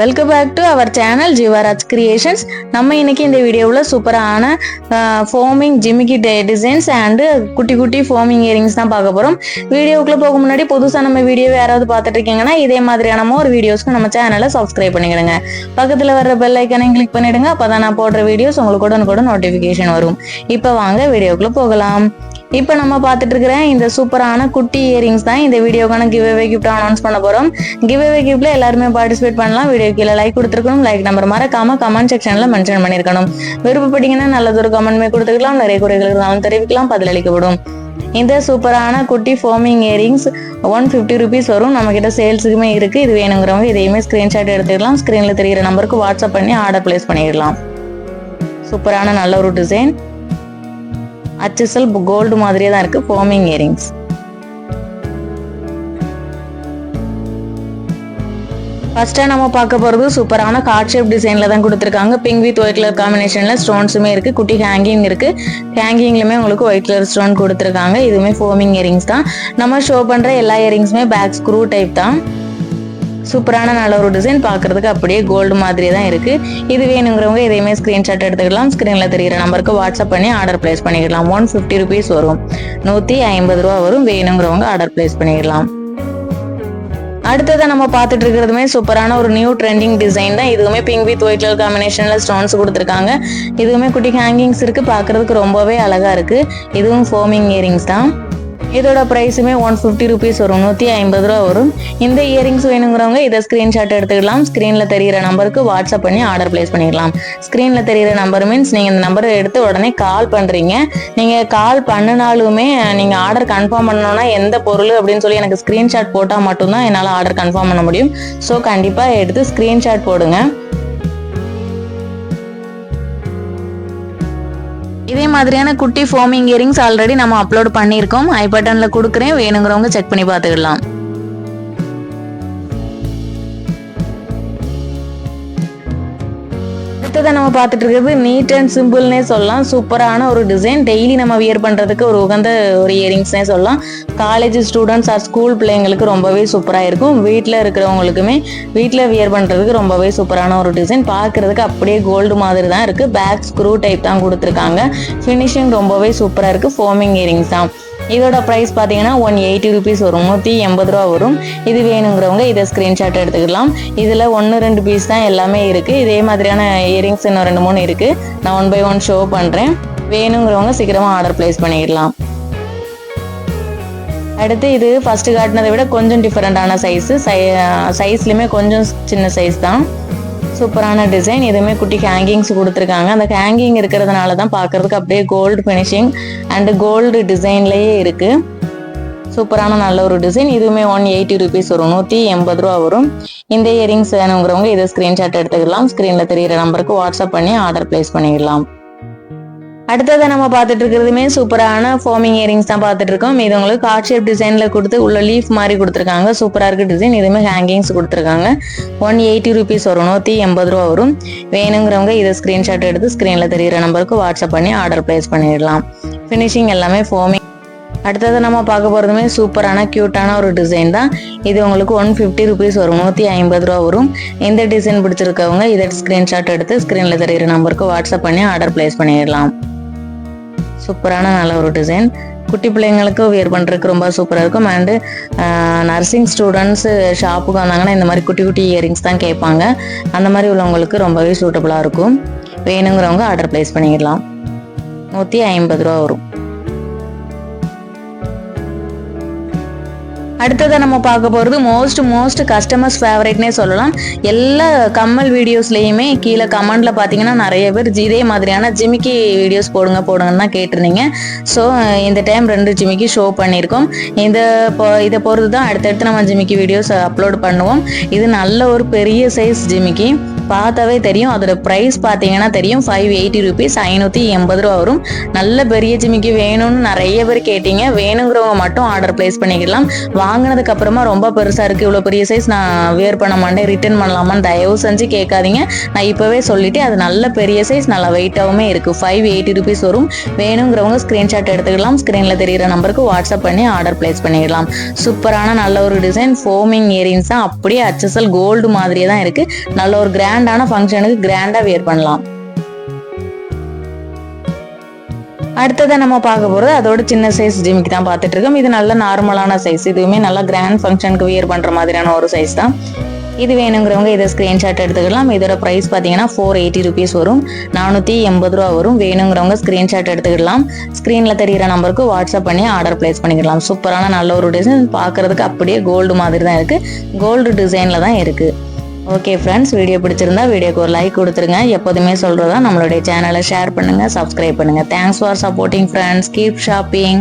Welcome back to our channel Jeevaraj creations நம்ம இன்னைக்கு இந்த வீடியோவில் சூப்பரான ஃபோமிங் ஜிமிக்கி டிசைன்ஸ் அண்டு குட்டி குட்டி ஃபோமிங் இயரிங்ஸ் தான் பார்க்க போகிறோம் வீடியோக்குள்ளே போக முன்னாடி புதுசாக நம்ம வீடியோ யாராவது பார்த்துட்டு இருக்கீங்கன்னா இதே மாதிரியான ஒரு வீடியோஸ்க்கு நம்ம சேனலை சப்ஸ்கிரைப் பண்ணிக்கிடுங்க. பக்கத்தில் வர்ற பெல் ஐக்கனையும் கிளிக் பண்ணிடுங்க அப்போ தான் நான் போடுற வீடியோஸ் உங்களுக்கு உடனுக்குடன் நோட்டிஃபிகேஷன் வரும். இப்போ வாங்க வீடியோக்குள்ளே போகலாம். இப்போ நம்ம பார்த்துட்டு இருக்கிற இந்த சூப்பரான குட்டி இயரிங்ஸ் தான் இந்த வீடியோக்கான கிவ் அவே கிஃப்ட் அனௌன்ஸ் பண்ண போகிறோம் கிவ் அவே கிஃப்ட்ல எல்லாருமே பார்ட்டிசிபேட் பண்ணலாம். வீடியோ கீழே லைக் கொடுத்துருக்கணும். லைக் நம்பர் மறக்காம கமெண்ட் செக்ஷன்ல மென்ஷன் பண்ணியிருக்கணும். விருப்பப்பட்டீங்கன்னா நல்லதொரு கமெண்ட்மே கொடுத்துக்கலாம். நிறைய குறைகள் இருந்தாலும் தெரிவிக்கலாம். பதிலளிக்கப்படும் இந்த சூப்பரான குட்டி foaming earrings one fifty rupees வரும். நம்ம கிட்ட சேல்ஸுக்குமே இருக்கு. இது வேணுங்கிறவங்க இதையுமே ஸ்கிரீன்ஷாட் எடுத்துக்கலாம். ஸ்க்ரீனில் தெரிகிற நம்பருக்கு வாட்ஸ்அப் பண்ணி ஆர்டர் பிளேஸ் பண்ணிடலாம். சூப்பரான நல்ல ஒரு டிசைன் அச்சுசல் கோல்டு மாதிரியே தான் இருக்கு. ஃபோமிங் இயரிங்ஸ் ஃபர்ஸ்டா நம்ம பார்க்க போறது சூப்பரான கார்ட் ஷேப் டிசைன்ல தான் கொடுத்துருக்காங்க. பிங்க் வித் ஒயிட் கலர் காம்பினேஷன்ல ஸ்டோன்ஸுமே இருக்கு. குட்டி ஹேங்கிங் இருக்கு. ஹேங்கிங்லயுமே உங்களுக்கு ஒயிட் கலர் ஸ்டோன் கொடுத்துருக்காங்க. இதுவுமே ஃபோமிங் இயரிங்ஸ் தான். நம்ம ஷோ பண்ற எல்லா இயரிங்ஸுமே பேக் ஸ்க்ரூ டைப் தான். சூப்பரான நல்ல ஒரு டிசைன் பார்க்கறதுக்கு அப்படியே கோல்டு மாதிரியே தான் இருக்கு. இது வேணுங்கிறவங்க இதையுமே ஸ்க்ரீன்ஷாட் எடுத்துக்கலாம். ஸ்க்ரீனில் தெரிகிற நம்பருக்கு வாட்ஸ்அப் பண்ணி ஆர்டர் பிளேஸ் பண்ணிக்கலாம். ஒன் ஃபிஃப்டி ருபீஸ் வரும். நூற்றி ஐம்பது ரூபா வரும். வேணுங்கிறவங்க ஆர்டர் பிளேஸ் பண்ணிக்கலாம். அடுத்ததை நம்ம பார்த்துட்டு இருக்கிறதுமே சூப்பரான ஒரு நியூ ட்ரெண்டிங் டிசைன் தான். இதுவுமே பிங்க் வித் ஒயிட் கலர் காம்பினேஷன்ல ஸ்டோன்ஸ் கொடுத்துருக்காங்க. இதுவுமே குட்டி ஹேங்கிங்ஸ் இருக்கு. பார்க்குறதுக்கு ரொம்பவே அழகா இருக்கு. இதுவும் ஃபோமிங் இயரிங்ஸ் தான். இதோட ப்ரைஸுமே ஒன் ஃபிஃப்டி ருபீஸ் வரும். நூற்றி ஐம்பது ரூபா வரும். இந்த இயரிங்ஸ் வேணுங்கிறவங்க இதை ஸ்க்ரீன்ஷாட் எடுத்துக்கலாம். ஸ்க்ரீனில் தெரிகிற நம்பருக்கு வாட்ஸ்அப் பண்ணி ஆர்டர் பிளேஸ் பண்ணிக்கலாம். ஸ்க்ரீனில் தெரிகிற நம்பர் மீன்ஸ் நீங்கள் இந்த நம்பரை எடுத்து உடனே கால் பண்ணுறீங்க நீங்கள் கால் பண்ணினாலுமே நீங்கள் ஆர்டர் கன்ஃபார்ம் பண்ணணும்னா எந்த பொருள் அப்படின்னு சொல்லி எனக்கு ஸ்க்ரீன்ஷாட் போட்டால் மட்டும்தான் என்னால் ஆர்டர் கன்ஃபார்ம் பண்ண முடியும். ஸோ கண்டிப்பாக எடுத்து ஸ்க்ரீன்ஷாட் போடுங்க. இதே மாதிரியான குட்டி ஃபோமிங் இயரிங்ஸ் ஆல்ரெடி நம்ம அப்லோட் பண்ணியிருக்கோம். ஐ பட்டனில் கொடுக்குறேன். வேணுங்கிறவங்க செக் பண்ணி பார்த்துக்கலாம். அடுத்ததை நம்ம பார்த்துட்டு இருக்கிறது நீட் அண்ட் சிம்பிள்னே சொல்லலாம். சூப்பரான ஒரு டிசைன் டெய்லி நம்ம வியர் பண்ணுறதுக்கு ஒரு உகந்த ஒரு இயரிங்ஸ்னே சொல்லலாம். காலேஜ் ஸ்டூடெண்ட்ஸ் ஆர் ஸ்கூல் பிள்ளைங்களுக்கு ரொம்பவே சூப்பராக இருக்கும். வீட்டில் இருக்கிறவங்களுக்குமே வீட்டில் வியர் பண்ணுறதுக்கு ரொம்பவே சூப்பரான ஒரு டிசைன் பார்க்குறதுக்கு அப்படியே கோல்டு மாதிரி தான் இருக்குது பேக் ஸ்க்ரூ டைப் தான் கொடுத்துருக்காங்க. ஃபினிஷிங் ரொம்பவே சூப்பராக இருக்குது ஃபோமிங் இயரிங்ஸ் தான். இதோட ப்ரைஸ் பார்த்தீங்கன்னா ஒன் எயிட்டி ருபீஸ் வரும். நூற்றி எண்பது ரூபா வரும். இது வேணுங்கிறவங்க இதை ஸ்க்ரீன்ஷாட் எடுத்துக்கலாம். இதில் ஒன்று ரெண்டு பீஸ் தான் எல்லாமே இருக்குது இதே மாதிரியான இயரிங்ஸ் இன்னும் ரெண்டு மூணு இருக்குது நான் ஒன் பை ஒன் ஷோ பண்ணுறேன் வேணுங்கிறவங்க சீக்கிரமாக ஆர்டர் ப்ளேஸ் பண்ணிடலாம். அடுத்து இது ஃபஸ்ட்டு காட்டினதை விட கொஞ்சம் டிஃப்ரெண்டான சைஸு சை சைஸ்லையுமே கொஞ்சம் சின்ன சைஸ் தான். சூப்பரான டிசைன் இதுவுமே குட்டி ஹேங்கிங்ஸ் கொடுத்துருக்காங்க. அந்த ஹேங்கிங் இருக்கிறதுனால தான் பார்க்கறதுக்கு அப்படியே கோல்டு ஃபினிஷிங் அண்டு கோல்டு டிசைன்லேயே இருக்குது சூப்பரான நல்ல ஒரு டிசைன் இதுவுமே ஒன் எயிட்டி ருபீஸ் வரும். நூற்றி எண்பது ரூபா வரும். இந்த இயரிங்ஸ் வேணுங்கிறவங்க இதை ஸ்க்ரீன்ஷாட் எடுத்துக்கலாம். ஸ்க்ரீனில் தெரியிற நம்பருக்கு வாட்ஸ்அப் பண்ணி ஆர்டர் ப்ளேஸ் பண்ணிடலாம் அடுத்ததை நம்ம பார்த்துட்டு இருக்கிறதுமே சூப்பரான ஃபார்மிங் இயரிங்ஸ் தான் பார்த்துட்டு இருக்கோம் இது உங்களுக்கு ஹார்ட் ஷேப் டிசைனில் கொடுத்து உள்ள லீஃப் மாதிரி கொடுத்துருக்காங்க. சூப்பராக இருக்கு டிசைன் இதுவுமே ஹேங்கிங்ஸ் கொடுத்துருக்காங்க. ஒன் எயிட்டி ருபீஸ் வரும். நூற்றி எண்பது ரூபா வரும். வேணுங்கிறவங்க இதை ஸ்க்ரீன்ஷாட் எடுத்து ஸ்க்ரீனில் தெரியிற நம்பருக்கு வாட்ஸ்அப் பண்ணி ஆர்டர் ப்ளேஸ் பண்ணிடலாம். ஃபினிஷிங் எல்லாமே ஃபோமிங் அடுத்தது நம்ம பார்க்க போகிறதுமே சூப்பரான க்யூட்டான ஒரு டிசைன் தான். இது உங்களுக்கு ஒன் ஃபிஃப்டி ருபீஸ் வரும். நூற்றி ஐம்பது ரூபா வரும். இந்த டிசைன் பிடிச்சிருக்கவங்க இதை ஸ்க்ரீன்ஷாட் எடுத்து ஸ்க்ரீனில் தெரிகிற நம்பருக்கு வாட்ஸ்அப் பண்ணி ஆர்டர் ப்ளேஸ் பண்ணிடலாம். சூப்பரான நல்ல ஒரு டிசைன் குட்டி பிள்ளைங்களுக்கு வியர் பண்ணுறதுக்கு ரொம்ப சூப்பராக இருக்கும். அண்டு நர்சிங் ஸ்டூடெண்ட்ஸு ஷாப்புக்கு வந்தாங்கன்னா இந்த மாதிரி குட்டி குட்டி இயரிங்ஸ் தான் கேட்பாங்க. அந்த மாதிரி உள்ளவங்களுக்கு ரொம்பவே சூட்டபுளாக இருக்கும். வேணுங்கிறவங்க ஆர்டர் ப்ளேஸ் பண்ணிடலாம். நூற்றி ஐம்பது ரூபா வரும். அடுத்ததை நம்ம பார்க்க போகிறது மோஸ்ட் மோஸ்ட் கஸ்டமர்ஸ் ஃபேவரேட்னே சொல்லலாம். எல்லா கம்மல் வீடியோஸ்லேயுமே கீழே கமெண்டில் பார்த்தீங்கன்னா நிறைய பேர் இதே மாதிரியான ஜிமிக்கி வீடியோஸ் போடுங்க போடுங்கன்னு தான் கேட்டிருந்தீங்க. ஸோ இந்த டைம் ரெண்டு ஜிமிக்கி ஷோ பண்ணியிருக்கோம். இந்த இதை பொறுத்து தான் அடுத்தடுத்து நம்ம ஜிமிக்கி வீடியோஸ் அப்லோட் பண்ணுவோம். இது நல்ல ஒரு பெரிய சைஸ் ஜிமிக்கி. பார்த்தாவே தெரியும். அதோட ப்ரைஸ் பார்த்தீங்கன்னா தெரியும். ஃபைவ் எயிட்டி ருபீஸ் ஐநூற்றி எண்பது ரூபா வரும். நல்ல பெரிய ஜிமிக்கி வேணும்னு நிறைய பேர் கேட்டீங்க. வேணுங்கிறவங்க மட்டும் ஆர்டர் ப்ளேஸ் பண்ணிக்கலாம். வாங்கினதுக்கு அப்புறமா ரொம்ப பெருசாக இருக்குது இவ்வளோ பெரிய சைஸ் நான் வேர் பண்ண மாட்டேன். ரிட்டர்ன் பண்ணலாமான்னு தயவு செஞ்சு கேட்காதீங்க. நான் இப்போவே சொல்லிட்டு அது நல்ல பெரிய சைஸ் நல்ல வெயிட்டாகவுமே இருக்குது ஃபைவ் எயிட்டி ருபீஸ் வரும். வேணுங்கிறவங்க ஸ்க்ரீன்ஷாட் எடுத்துக்கலாம். ஸ்க்ரீனில் தெரியிற நம்பருக்கு வாட்ஸ்அப் பண்ணி ஆர்டர் ப்ளேஸ் பண்ணிடலாம். சூப்பரான நல்ல ஒரு டிசைன் ஃபோமிங் இயரிங்ஸ் தான். அப்படியே அச்சசல் கோல்டு மாதிரியே தான் இருக்குது நல்ல ஒரு கிராண்டான ஃபங்க்ஷனுக்கு கிராண்டாக வியர் பண்ணலாம். அடுத்ததை நம்ம பார்க்க போகிறது அதோட சின்ன சைஸ் ஜிமிக்கு தான் பார்த்துட்டு இருக்கோம். இது நல்ல நார்மலான சைஸ் இதுவுமே நல்லா கிராண்ட் ஃபங்க்ஷனுக்கு வியர் பண்ணுற மாதிரியான ஒரு சைஸ் தான். இது வேணுங்கிறவங்க இதை ஸ்க்ரீன்ஷாட் எடுத்துக்கலாம். இதோட ப்ரைஸ் பார்த்தீங்கன்னா ஃபோர் எயிட்டி ருபீஸ் வரும். நானூற்றி எண்பது ரூபா வரும். வேணுங்கிறவங்க ஸ்க்ரீன்ஷாட் எடுத்துக்கலாம். ஸ்க்ரீனில் தெரிகிற நம்பருக்கு வாட்ஸ்அப் பண்ணி ஆர்டர் ப்ளேஸ் பண்ணிக்கலாம். சூப்பரான நல்ல ஒரு டிசைன் பார்க்குறதுக்கு அப்படியே கோல்டு மாதிரி தான் இருக்குது கோல்டு டிசைனில் தான் இருக்குது ஓகே ஃப்ரெண்ட்ஸ் வீடியோ பிடிச்சிருந்தா வீடியோக்கு ஒரு லைக் கொடுத்துருங்க. எப்போதுமே சொல்கிறதா நம்மளுடைய சேனலை ஷேர் பண்ணுங்கள் சப்ஸ்கிரைப் பண்ணுங்கள் thanks for supporting friends keep shopping